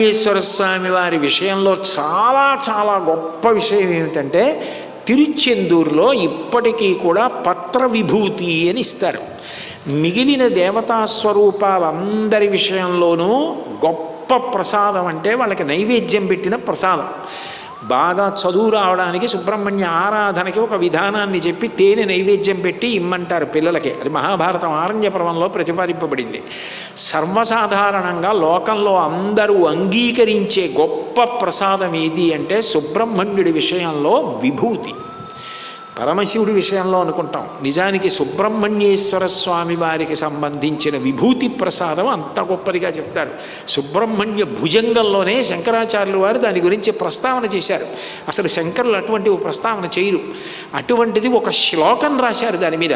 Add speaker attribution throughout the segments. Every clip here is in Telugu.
Speaker 1: వెంకటేశ్వర స్వామి వారి విషయంలో చాలా చాలా గొప్ప విషయం ఏమిటంటే తిరుచెందూరులో ఇప్పటికీ కూడా పత్ర విభూతి అని ఇస్తారు. మిగిలిన దేవతా స్వరూపాలందరి విషయంలోనూ గొప్ప ప్రసాదం అంటే వాళ్ళకి నైవేద్యం పెట్టిన ప్రసాదం. బాగా చదువు రావడానికి సుబ్రహ్మణ్య ఆరాధనకి ఒక విధానాన్ని చెప్పి తేనె నైవేద్యం పెట్టి ఇమ్మంటారు పిల్లలకి. అది మహాభారతం ఆరణ్యపర్వంలో ప్రతిపాదింపబడింది. సర్వసాధారణంగా లోకంలో అందరూ అంగీకరించే గొప్ప ప్రసాదం ఏది అంటే సుబ్రహ్మణ్యుడి విషయంలో విభూతి. పరమశివుడి విషయంలో అనుకుంటాం. నిజానికి సుబ్రహ్మణ్యేశ్వర స్వామి వారికి సంబంధించిన విభూతి ప్రసాదం అంత గొప్పదిగా చెప్తారు. సుబ్రహ్మణ్య భుజంగంలోనే శంకరాచార్యులు వారు దాని గురించి ప్రస్తావన చేశారు. అసలు శంకరులు అటువంటి ప్రస్తావన చేయరు. అటువంటిది ఒక శ్లోకం రాశారు దాని మీద.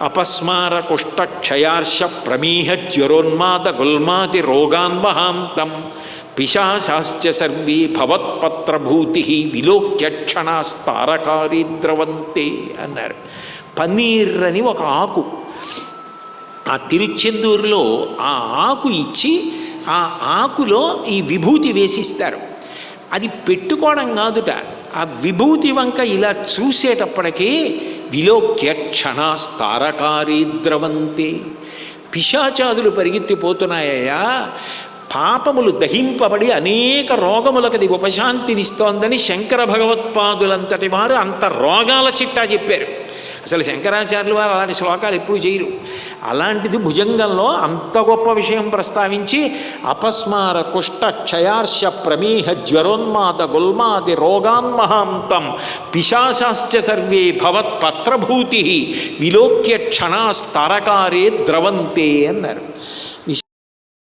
Speaker 1: అపస్మార కుష్ట క్షయార్ష ప్రమీహ జ్వరోన్మాద గుల్మాది రోగాన్వహాంతం. పిశాశాశ్చ సర్వే భవత్పత్రభూతి విలోక్య క్షణాస్తారకారి ద్రవంతే అన్నారు. పన్నీర్ అని ఒక ఆకు. ఆ తిరుచెందూరులో ఆ ఆకు ఇచ్చి ఆ ఆకులో ఈ విభూతి వేసిస్తారు. అది పెట్టుకోవడం కాదుట. ఆ విభూతి వంక ఇలా చూసేటప్పటికీ విలోక్య క్షణాస్తారకారీ ద్రవంతే. పిశాచాదులు పరిగెత్తిపోతున్నాయ్యా పాపములు దహింపబడి అనేక రోగములకది ఉపశాంతినిస్తోందని శంకర భగవత్పాదులంతటి వారు అంత రోగాల చిట్టా చెప్పారు. అసలు శంకరాచార్యులు వారు అలాంటి శ్లోకాలు ఎప్పుడు చేయరు. అలాంటిది భుజంగంలో అంత గొప్ప విషయం ప్రస్తావించి అపస్మార కుష్ట క్షయార్ష ప్రమేహ జ్వరోన్మాద గుల్మాది రోగాన్మహాంతం పిశాశాశ్చ సర్వే భవత్పత్రభూతి విలోక్య క్షణాస్తరకారే ద్రవంతే అన్నారు.